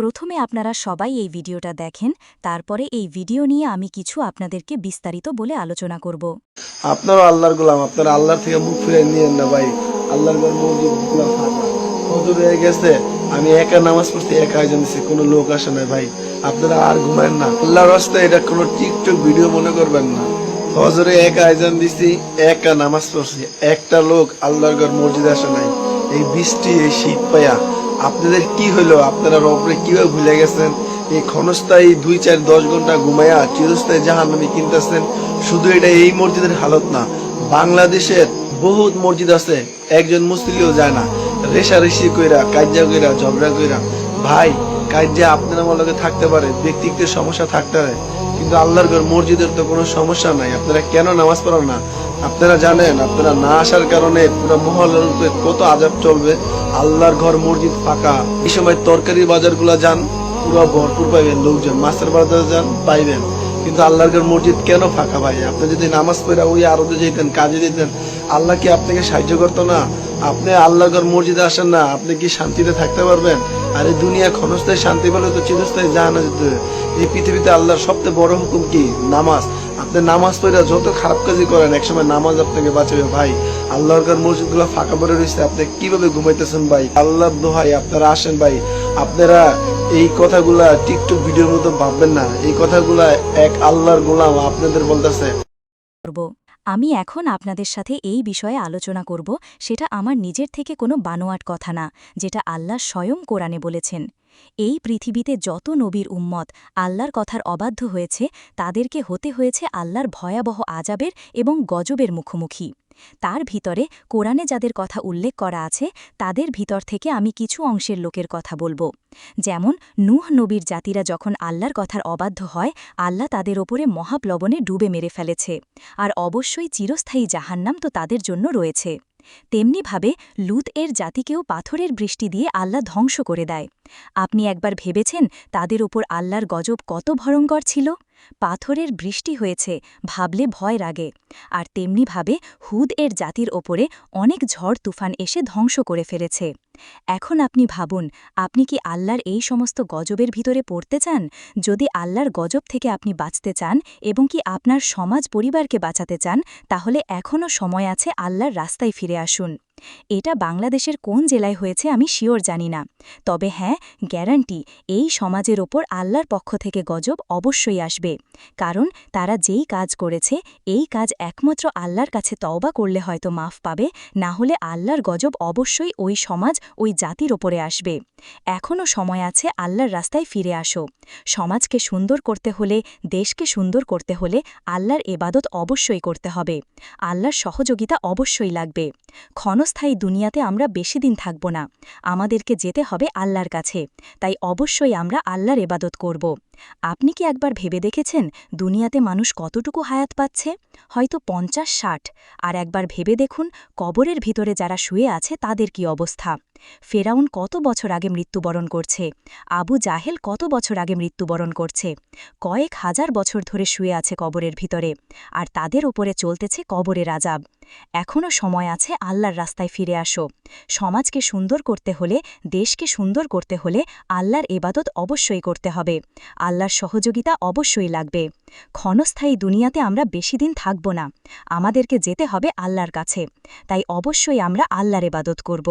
প্রথমে আপনারা সবাই এই ভিডিওটা দেখেন, তারপরে এই ভিডিও নিয়ে আমি কিছু আপনাদেরকে বিস্তারিত বলে আলোচনা করব। আপনারও আল্লাহর গোলাম, আপনারা আল্লাহর থেকে মুখ ফিরে নিয়েন না ভাই। আল্লাহর হয়ে গেছে, আমি একা নামাজ পড়তে একা আয়োজন দিচ্ছি কোনো লোক আসে না ভাই। আপনারা আর ঘুমায়েন না। আল্লাহর রাস্তায় এটা কোনো টিকটক ভিডিও মনে করবেন না। হজরে একা আয়োজন দিচ্ছি একা নামাজ পড়ছি, একটা লোক আল্লাহর ঘর মসজিদ আসে নাই। এই বৃষ্টি, এই শীত পায়া আপনাদের কি হলো? আপনারা রবরে কীভাবে ভুলে গেছেন? এই ক্ষণস্থায়ী দুই চার দশ ঘণ্টা ঘুমাইয়া চিরস্থায়ী জাহান নামে কিনতেছেন। শুধু এটা এই মসজিদের হালত না, বাংলাদেশের বহুত মসজিদ আছে, একজন মুসলিমও যায় না। রেশারেশি কইরা, কাজ্জা কইরা, ঝগড়া কইরা, ভাই, কাজ্জা আপনার আমার লগে থাকতে পারে ব্যক্তিগত সমস্যা থাকতে পারে, কিন্তু আল্লাহর ঘর মসজিদের তো কোনো সমস্যা নাই। আপনারা কেন নামাজ পড়েন না? আপনারা জানেন, আপনারা না আসার কারণে পুরো মহল্লার উপরে কত আজাব চলবে। আল্লাহর ঘর, মসজিদ ফাঁকা। এই সময় তরকারির বাজারগুলা যান, পুরো ভরপুর পাইবেন লোকজন। মাছের বাজার যান, পাইবেন। কিন্তু আল্লাহর ঘর, মসজিদ কেন ফাঁকা ভাই? আপনি যদি নামাজ পড়ে ওই আরবে যেতেন, কাজে যেতেন, আল্লাহ কি আপনাকে সাহায্য করতো না? আপনি আল্লাহর ঘর, মসজিদে আসেন না, আপনি কি শান্তিতে থাকতে পারবেন? আর এই দুনিয়া ক্ষণস্থায় শান্তি পেলে তো চিরস্থায়ী জাহানা যেতে। এই পৃথিবীতে আল্লাহর সবচেয়ে বড় হুকুম কি? নামাজ। আপনি নামাজ পড়ে যত খারাপ কাজই করেন, একসময় নামাজ আপনাকে বাঁচাবে। ভাই, আল্লাহর কার মসজিদগুলো ফাঁকা পড়ে রয়েছে, আপনি কীভাবে ঘুমাইতেছেন ভাই? আল্লাহ দোহাই, আপনারা আসেন ভাই। আপনারা এই কথাগুলা টিকটক ভিডিওর মতো ভাববেন না। এই কথাগুলা এক আল্লাহর গোলাম আপনাদের বলতেছে। আমি এখন আপনাদের সাথে এই বিষয়ে আলোচনা করব, সেটা আমার নিজের থেকে কোনো বানোয়াট কথা না, যেটা আল্লাহ স্বয়ং কোরআনে বলেছেন। এই পৃথিবীতে যত নবীর উম্মত আল্লাহর কথার অবাধ্য হয়েছে, তাদেরকে হতে হয়েছে আল্লাহর ভয়াবহ আজাবের এবং গজবের মুখোমুখি। তার ভিতরে কোরআনে যাদের কথা উল্লেখ করা আছে, তাদের ভিতর থেকে আমি কিছু অংশের লোকের কথা বলব। যেমন, নুহ নবীর জাতিরা যখন আল্লাহর কথার অবাধ্য হয়, আল্লাহ তাদের ওপরে মহাপ্লবনে ডুবে মেরে ফেলেছে। আর অবশ্যই চিরস্থায়ী জাহান্নাম তো তাদের জন্য রয়েছে। তেমনিভাবে, লুত এর জাতিকেও পাথরের বৃষ্টি দিয়ে আল্লাহ ধ্বংস করে দেয়। আপনি একবার ভেবেছেন তাদের ওপর আল্লাহর গজব কত ভয়ঙ্কর ছিল? পাথরের বৃষ্টি হয়েছে, ভাবলে ভয় লাগে আর তেমনিভাবে হুদ এর জাতির ওপরে অনেক ঝড় তুফান এসে ধ্বংস করে ফেলেছে। এখন আপনি ভাবুন, আপনি কি আল্লাহর এই সমস্ত গজবের ভিতরে পড়তে চান? যদি আল্লাহর গজব থেকে আপনি বাঁচতে চান এবং কি আপনার সমাজ পরিবারকে বাঁচাতে চান, তাহলে এখনও সময় আছে আল্লাহর রাস্তায় ফিরে আসুন। এটা বাংলাদেশের কোন জেলায় হয়েছে আমি শিওর জানি না। তবে হ্যাঁ গ্যারান্টি, এই সমাজের ওপর আল্লাহর পক্ষ থেকে গজব অবশ্যই আসবে। কারণ তারা যেই কাজ করেছে, এই কাজ একমাত্র আল্লাহর কাছে তওবা করলে হয়তো মাফ পাবে, না হলে আল্লাহর গজব অবশ্যই ওই সমাজ, ওই জাতির ওপরে আসবে। এখনও সময় আছে আল্লাহর রাস্তায় ফিরে আসো। সমাজকে সুন্দর করতে হলে, দেশকে সুন্দর করতে হলে আল্লাহর এবাদত অবশ্যই করতে হবে। আল্লাহর সহযোগিতা অবশ্যই লাগবে। ক্ষণস্থায়ী দুনিয়াতে আমরা বেশি দিন থাকব না। আমাদেরকে যেতে হবে আল্লাহর কাছে। তাই অবশ্যই আমরা আল্লাহর এবাদত করব। আপনি কি একবার ভেবে দেখেছেন দুনিয়াতে মানুষ কতটুকু হায়াত পাচ্ছে? হয়তো পঞ্চাশ, ষাট। আর একবার ভেবে দেখুন কবরের ভিতরে যারা শুয়ে আছে তাদের কি অবস্থা। ফেরাউন কত বছর আগে মৃত্যুবরণ করছে? আবু জাহেল কত বছর আগে মৃত্যুবরণ করছে? কয়েক হাজার বছর ধরে শুয়ে আছে কবরের ভিতরে, আর তাদের ওপরে চলতেছে কবরের আজাব এখনও সময় আছে আল্লাহর রাস্তায় ফিরে আসো। সমাজকে সুন্দর করতে হলে, দেশকে সুন্দর করতে হলে আল্লাহর এবাদত অবশ্যই করতে হবে। আল্লাহর সহযোগিতা অবশ্যই লাগবে। ক্ষণস্থায়ী দুনিয়াতে আমরা বেশি দিন থাকব না। আমাদেরকে যেতে হবে আল্লাহর কাছে। তাই অবশ্যই আমরা আল্লাহর এবাদত করব।